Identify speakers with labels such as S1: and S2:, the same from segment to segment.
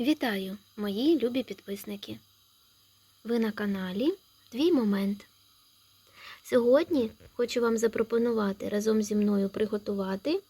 S1: Вітаю, мої любі підписники! Ви на каналі Твій Момент. Сьогодні хочу вам запропонувати разом зі мною приготувати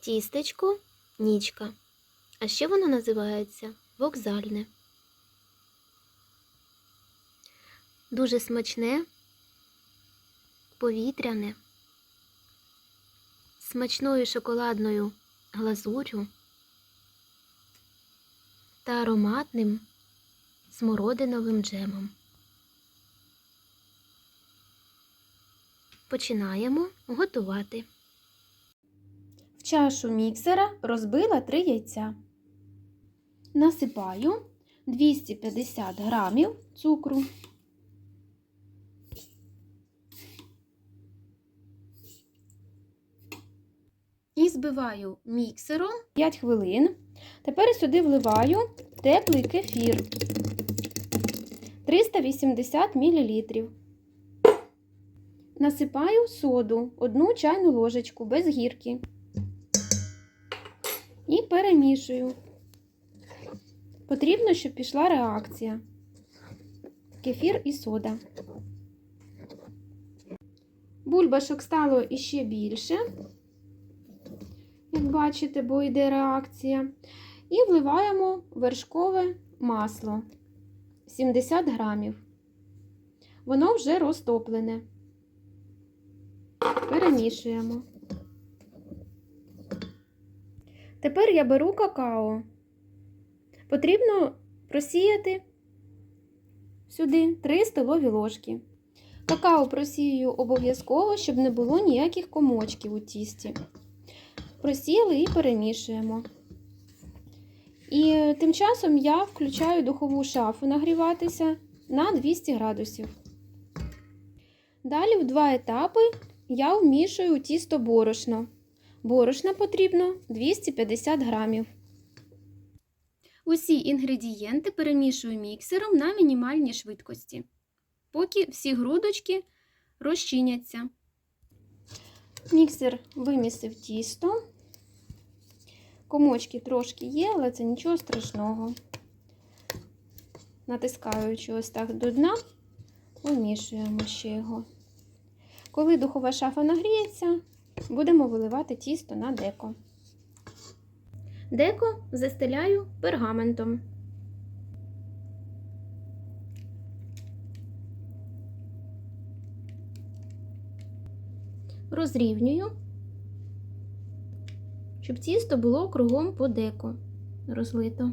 S1: тістечко нічка. А ще воно називається вокзальне. Дуже смачне, повітряне, смачною шоколадною глазур'ю та ароматним смородиновим джемом. Починаємо готувати.
S2: В чашу міксера розбила 3 яйця. Насипаю 250 грамів цукру. І збиваю міксером 5 хвилин. Тепер сюди вливаю теплий кефір 380 мл. Насипаю соду 1 чайну ложечку без гірки. І перемішую. Потрібно, щоб пішла реакція. Кефір і сода. Бульбашок стало іще більше, як бачите, бо йде реакція. І вливаємо вершкове масло 70 грамів. Воно вже розтоплене. Перемішуємо. Тепер я беру какао. Потрібно просіяти сюди 3 столові ложки. Какао просію обов'язково, щоб не було ніяких комочків у тісті. Просіяли і перемішуємо. І тим часом я включаю духову шафу нагріватися на 200 градусів. Далі в два етапи я вмішую тісто борошно. Борошна потрібно 250 грамів. Усі інгредієнти перемішую міксером на мінімальній швидкості, поки всі грудочки розчиняться. Міксер вимісив тісто. Комочки трошки є, але це нічого страшного. Натискаючи ось так до дна, вимішуємо ще його. Коли духова шафа нагріється, будемо виливати тісто на деко. Деко застеляю пергаментом. Розрівнюю, щоб тісто було кругом по деко розлито.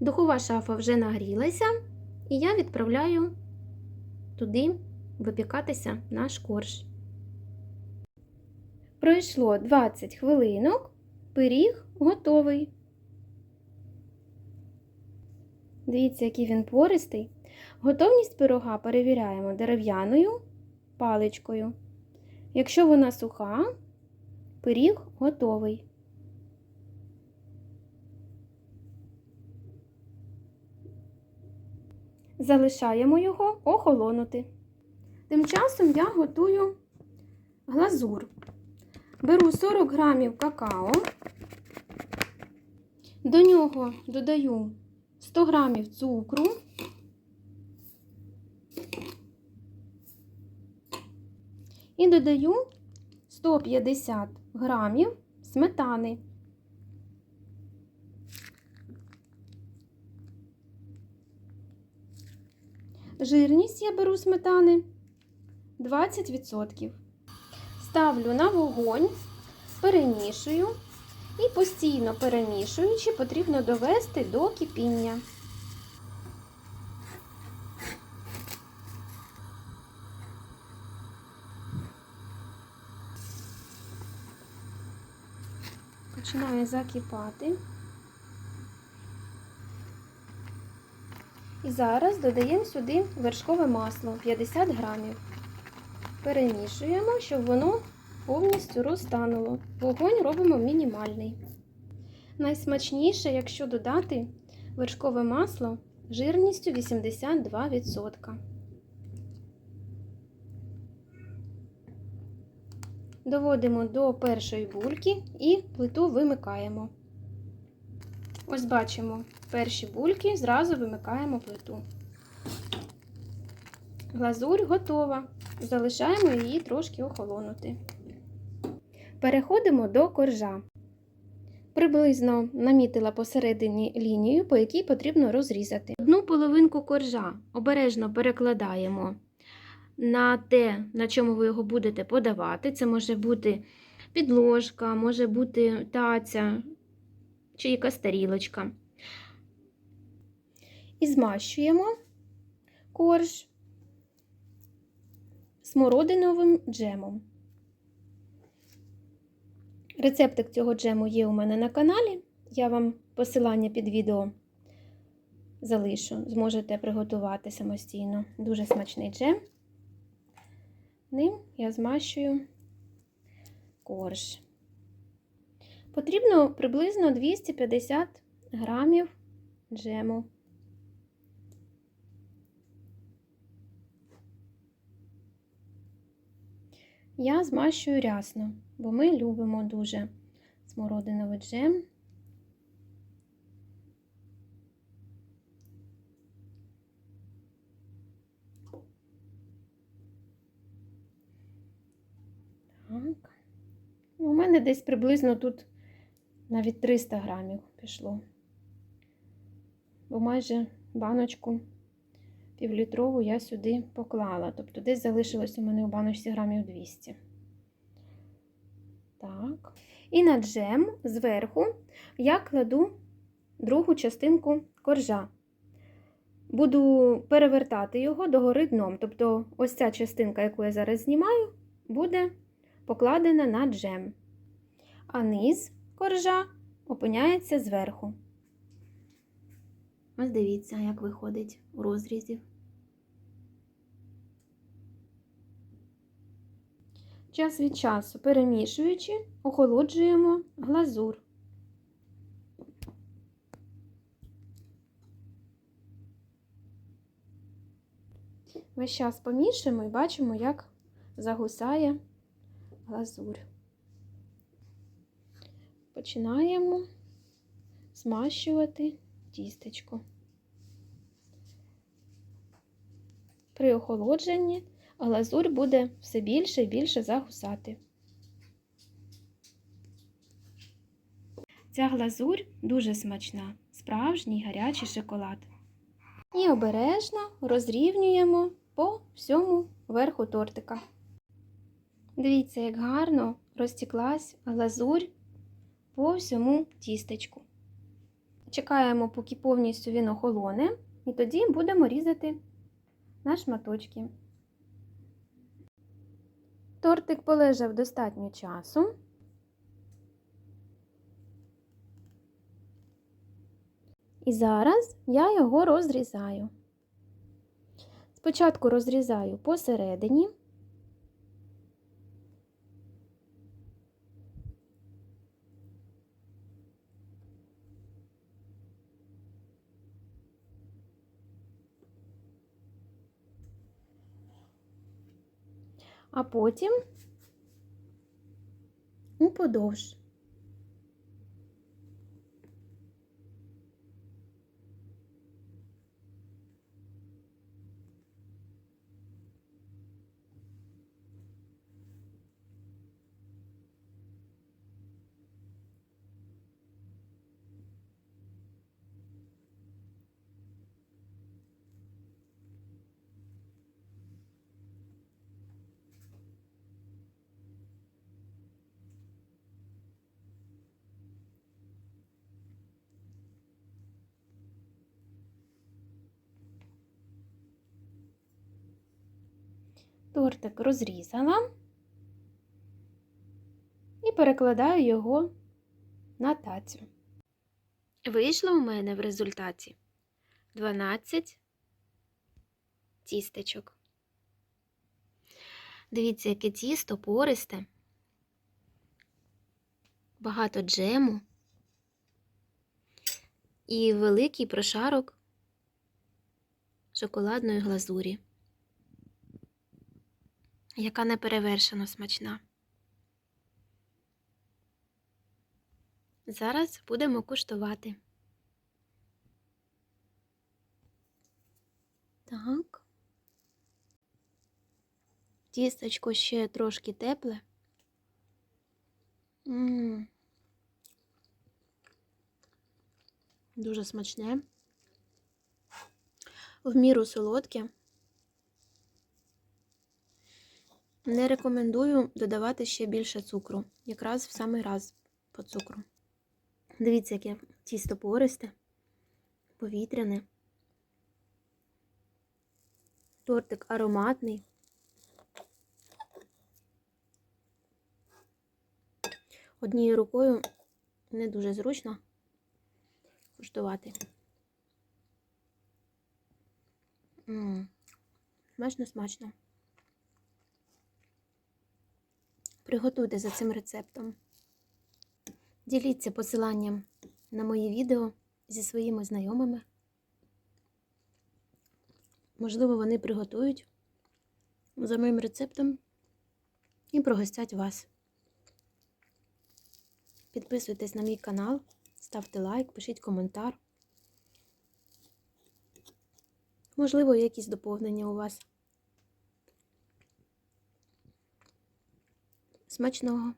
S2: Духова шафа вже нагрілася, і я відправляю туди випікатися наш корж. Пройшло 20 хвилинок, пиріг готовий. Дивіться, який він пористий. Готовність пирога перевіряємо дерев'яною паличкою. Якщо вона суха, пиріг готовий. Залишаємо його охолонути. Тим часом я готую глазур. Беру 40 грамів какао, до нього додаю 100 грамів цукру, і додаю 150 грамів сметани. Жирність я беру сметани 20%. Ставлю на вогонь, перемішую і постійно перемішуючи, потрібно довести до кипіння. Починає закипати. І зараз додаємо сюди вершкове масло 50 грамів. Перемішуємо, щоб воно повністю розтануло. Вогонь робимо мінімальний. Найсмачніше, якщо додати вершкове масло жирністю 82%. Доводимо до першої бульки і плиту вимикаємо. Ось бачимо перші бульки, зразу вимикаємо плиту. Глазурь готова. Залишаємо її трошки охолонути. Переходимо до коржа. Приблизно намітила посередині лінію, по якій потрібно розрізати. Одну половинку коржа обережно перекладаємо на те, на чому ви його будете подавати. Це може бути підложка, може бути таця чи якась тарілочка. І змащуємо корж смородиновим джемом. Рецептик цього джему є у мене на каналі. Я вам посилання під відео залишу, зможете приготувати самостійно. Дуже смачний джем. Ним я змащую корж. Потрібно приблизно 250 грамів джему. Я змащую рясно, бо ми любимо дуже смородиновий джем. Десь приблизно тут навіть 300 грамів пішло. Бо майже баночку півлітрову я сюди поклала. Тобто десь залишилось у мене у баночці грамів 200. Так. І на джем зверху я кладу другу частинку коржа. Буду перевертати його догори дном. Тобто, ось ця частинка, яку я зараз знімаю, буде покладена на джем. А низ коржа опиняється зверху.
S1: Ось дивіться, як виходить у розрізі.
S2: Час від часу перемішуючи, охолоджуємо глазур. Весь час помішуємо і бачимо, як загусає глазурь. Починаємо змащувати тістечко. При охолодженні глазурь буде все більше і більше загусати. Ця глазурь дуже смачна, справжній гарячий шоколад. І обережно розрівнюємо по всьому верху тортика. Дивіться, як гарно розтіклась глазурь по всьому тістечку. Чекаємо, поки повністю він охолоне, і тоді будемо різати на шматочки. Тортик полежав достатньо часу. І зараз я його розрізаю. Спочатку розрізаю посередині. А потім уподовж. Тортик розрізала і перекладаю його на тацю.
S1: Вийшло у мене в результаті 12 тістечок. Дивіться, яке тісто пористе, багато джему і великий прошарок шоколадної глазурі, яка неперевершено смачна. Зараз будемо куштувати. Так. Тісточко ще трошки тепле. М -м -м. Дуже смачне, в міру солодке. Не рекомендую додавати ще більше цукру. Якраз в самий раз по цукру. Дивіться, яке тісто пористе, повітряне. Тортик ароматний. Однією рукою не дуже зручно куштувати. М, Приготуйте за цим рецептом. Діліться посиланням на мої відео зі своїми знайомими. Можливо, вони приготують за моїм рецептом і пригостять вас. Підписуйтесь на мій канал, ставте лайк, пишіть коментар. Можливо, якісь доповнення у вас. Смачного!